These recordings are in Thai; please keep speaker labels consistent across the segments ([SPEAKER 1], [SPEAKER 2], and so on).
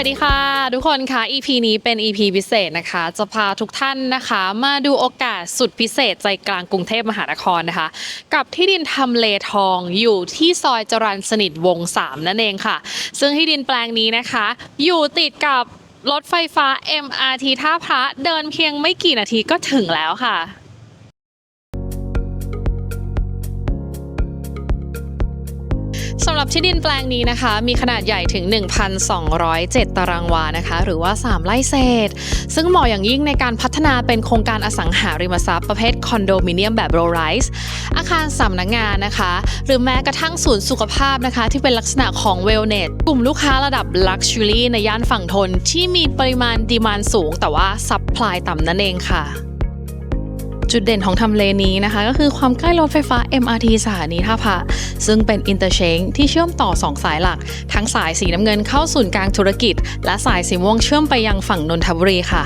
[SPEAKER 1] วัสดีค่ะ ทุกคนค่ะ EP นี้เป็น EP พิเศษนะคะ จะพาทุกท่านนะคะ มาดูโอกาสสุดพิเศษใจกลางกรุงเทพมหานครนะคะ กับที่ดินทำเลทองอยู่ที่ซอยจรัญสนิทวง 3 นั่นเองค่ะ ซึ่งที่ดินแปลงนี้นะคะ อยู่ติดกับรถไฟฟ้า MRT ท่าพระเดินเพียงไม่กี่นาทีก็ถึงแล้วค่ะ สำหรับที่ดินแปลงนี้นะคะ มีขนาดใหญ่ถึง 1,207 ตารางวานะคะ หรือว่า 3 ไร่เศษ ซึ่งเหมาะอย่างยิ่งในการพัฒนาเป็นโครงการอสังหาริมทรัพย์ประเภทคอนโดมิเนียมแบบโรลไรส์อาคารสำนักงงานนะคะ หรือแม้กระทั่งศูนย์สุขภาพนะคะ ที่เป็นลักษณะของเวลเนสกลุ่มลูกค้าระดับลักชัวรี่ในย่านฝั่งทนที่มีปริมาณดีมานสูง แต่ว่าซัพพลายต่ำนั่นเองค่ะ จุดเด่นของทำเลนี้นะคะ ก็คือความใกล้รถไฟฟ้า MRT สถานีท่าพระซึ่งเป็นอินเตอร์เชงที่เชื่อมต่อ 2 สายหลัก ทั้งสายสีน้ำเงินเข้าศูนย์กลางธุรกิจ และสายสีม่วงเชื่อมไปยังฝั่งนนทบุรีค่ะ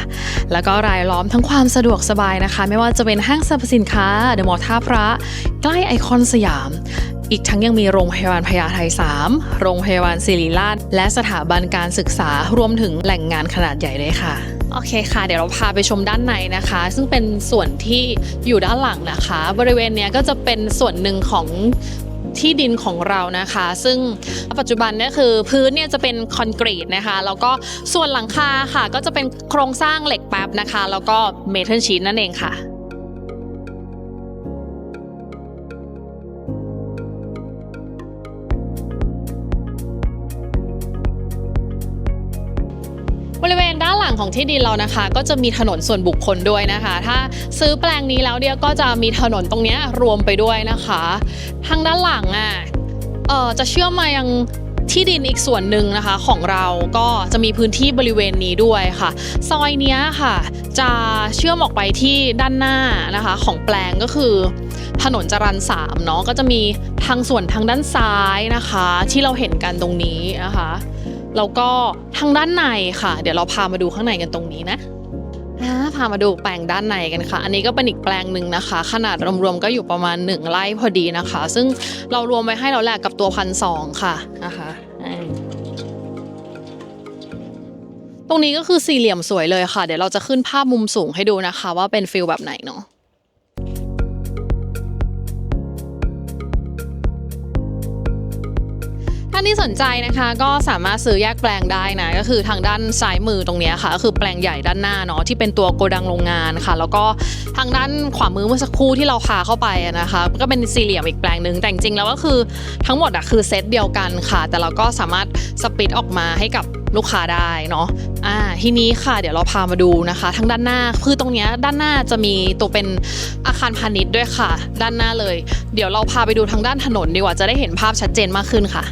[SPEAKER 1] แล้วก็รายล้อมทั้งความสะดวกสบายนะคะ ไม่ว่าจะเป็นห้างสรรพสินค้าเดอะมอลล์ท่าพระ ใกล้ไอคอนสยามอีกทั้งยังมีโรงพยาบาลพญาไท 3 โรงพยาบาลศิริราช และสถาบันการศึกษารวมถึงแหล่งงานขนาดใหญ่ด้วยค่ะ โอเคค่ะ เดี๋ยวเราพาไปชมด้านในนะคะ ซึ่งเป็นส่วนที่อยู่ด้านหลังนะคะ บริเวณเนี้ยก็จะเป็นส่วนหนึ่งของที่ดินของเรานะคะ ซึ่งปัจจุบันเนี่ยคือพื้นเนี่ยจะเป็นคอนกรีตนะคะ แล้วก็ส่วนหลังคาค่ะ ก็จะเป็นโครงสร้างเหล็กแป๊บนะคะ แล้วก็เมทัลชีทนั่นเองค่ะ งของที่ดินเรานะคะ ก็จะมีถนนส่วนบุคคลด้วยนะคะ ถ้าซื้อแปลงนี้แล้วเดียวก็จะมีถนนตรงนี้รวมไปด้วยนะคะ ทางด้านหลังอะเอ่อจะเชื่อมมายังที่ดินอีกส่วนหนึ่งนะคะของเราก็จะมีพื้นที่บริเวณนี้ด้วยค่ะ ซอยเนี้ยค่ะ จะเชื่อมออกไปที่ด้านหน้านะคะ ของแปลงก็คือ ถนนจรัญสามเนาะก็จะมีทางส่วนทางด้านซ้ายนะคะ ที่เราเห็นกันตรงนี้นะคะแล้วก็ทางด้านในค่ะ เดี๋ยวเราพามาดูข้างในกันตรงนี้นะอ่าพามาดูแปลงด้านในกันค่ะ อันนี้ก็เป็นอีกแปลงหนึ่งนะคะ ขนาดรวมๆก็อยู่ประมาณ 1 ไร่พอดีนะคะ ซึ่งเรารวมไว้ให้เราแหละกับตัวพันสองค่ะนะคะตรงนี้ก็คือสี่เหลี่ยมสวยเลยค่ะ เดี๋ยวเราจะขึ้นภาพมุมสูงให้ดูนะคะ ว่าเป็นฟิลแบบไหนเนาะานที่สนใจนะคะก็สามารถซื้อแยกแปลงได้นะก็คือทางด้านซ้ายมือตรงนี้ค่ะก็คือแปลงใหญ่ด้านหน้าเนาะที่เป็นตัวโกดังโรงงานค่ะ แล้วก็ทางด้านขวามือเมื่อสักครู่ที่เราพาเข้าไปนะคะก็เป็นสี่เหลี่ยมอีกแปลงหนึ่งแต่จริงๆแล้วก็คือทั้งหมดอะคือเซตเดียวกันค่ะ แต่เราก็สามารถสปริตออกมาให้กับลูกค้าได้เนาะอ่าทีนี้ค่ะเดี๋ยวเราพามาดูนะคะทางด้านหน้าคือตรงนี้ด้านหน้าจะมีตัวเป็นอาคารพาณิชย์ด้วยค่ะ ด้านหน้าเลย เดี๋ยวเราพาไปดูทางด้านถนนดีกว่าจะได้เห็นภาพชัดเจนมากขึ้นค่ะ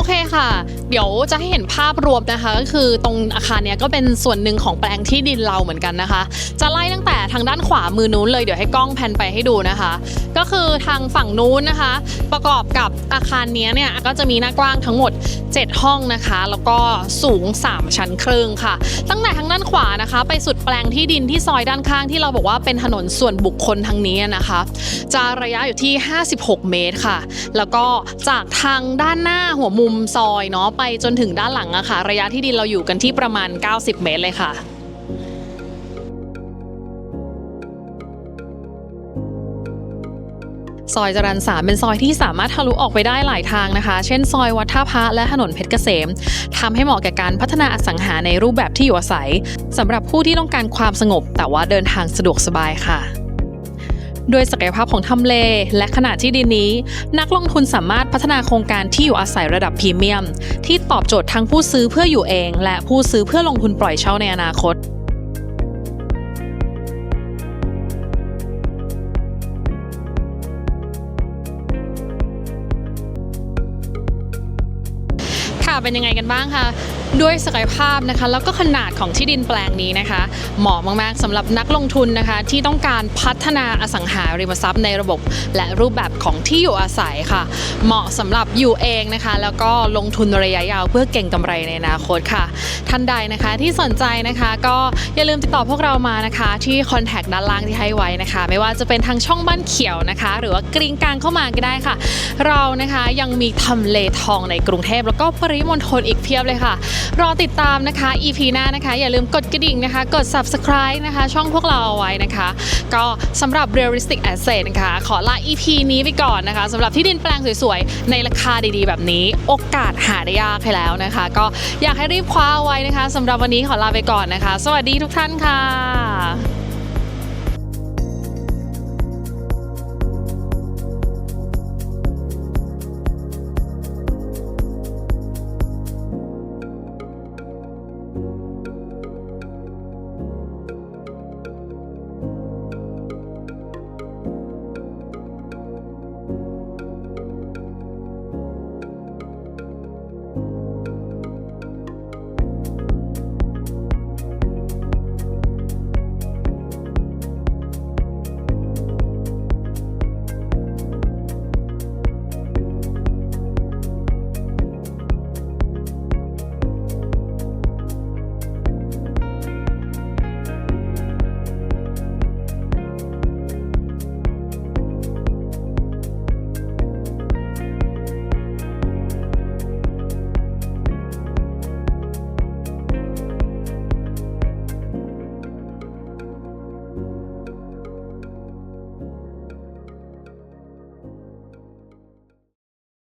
[SPEAKER 1] อเคค่ะ เดี๋ยวจะให้เห็นภาพรวมนะคะ ก็คือตรงอาคารเนี้ยก็เป็นส่วนหนึ่งของแปลงที่ดินเราเหมือนกันนะคะ จะไล่ตั้งแต่ทางด้านขวามือนู้นเลยเดี๋ยวให้กล้องแพนไปให้ดูนะคะ ก็คือทางฝั่งนู้นนะคะ ประกอบกับอาคารเนี้ยเนี่ยก็จะมีหน้ากว้างทั้งหมด7 ห้องนะคะ แล้วก็สูง 3 ชั้นครึ่งค่ะ ตั้งแต่ทางด้านขวานะคะ ไปสุดแปลงที่ดินที่ซอยด้านข้างที่เราบอกว่าเป็นถนนส่วนบุคคลทางนี้นะคะ จะระยะอยู่ที่ 56 เมตรค่ะ แล้วก็จากทางด้านหน้าหัวมุมซอยเนาะไปจนถึงด้านหลังอะค่ะ ระยะที่ดินเราอยู่กันที่ประมาณ 90 เมตรเลยค่ะ ซอยจรัญสามเป็นซอยที่สามารถทะลุออกไปได้หลายทางนะคะ เช่น ซอยวัดท่าพระและถนนเพชรเกษมทำให้เหมาะแก่การพัฒนาอสังหาในรูปแบบที่อยู่อาศัยสำหรับผู้ที่ต้องการความสงบ แต่ว่าเดินทางสะดวกสบายค่ะด้วยศักยภาพของทำเล และขนาดที่ดินนี้ นักลงทุนสามารถพัฒนาโครงการที่อยู่อาศัยระดับพรีเมียม ที่ตอบโจทย์ทั้งผู้ซื้อเพื่ออยู่เอง และผู้ซื้อเพื่อลงทุนปล่อยเช่าในอนาคต เป็นยังไงกันบ้างคะ ด้วยศักยภาพนะคะ แล้วก็ขนาดของที่ดินแปลงนี้นะคะ เหมาะมากๆสำหรับนักลงทุนนะคะ ที่ต้องการพัฒนาอสังหาริมทรัพย์ในระบบ และรูปแบบของที่อยู่อาศัยค่ะ เหมาะสำหรับอยู่เองนะคะ แล้วก็ลงทุนระยะยาวเพื่อเก่งกำไรในอนาคตค่ะ ท่านใดนะคะที่สนใจนะคะ ก็อย่าลืมติดต่อพวกเรามานะคะ ที่คอนแทคด้านล่างที่ให้ไว้นะคะ ไม่ว่าจะเป็นทางช่องบ้านเขียวนะคะ หรือว่ากรีงกลางเข้ามาก็ได้ค่ะ เรานะคะยังมีทำเลทองในกรุงเทพแล้วก็ปริมณฑลอีกเพียบเลยค่ะรอติดตามนะคะ EP หน้านะคะ อย่าลืมกดกระดิ่งนะคะ กด subscribe นะคะ ช่องพวกเราเอาไว้นะคะ ก็สำหรับ realistic asset นะคะ ขอลา EP นี้ไปก่อนนะคะสำหรับที่ดินแปลงสวยๆ ในราคาดีๆ แบบนี้ โอกาสหาได้ยากไปแล้วนะคะ ก็อยากให้รีบคว้าเอาไว้นะคะสำหรับวันนี้ขอลาไปก่อนนะคะ สวัสดีทุกท่านค่ะ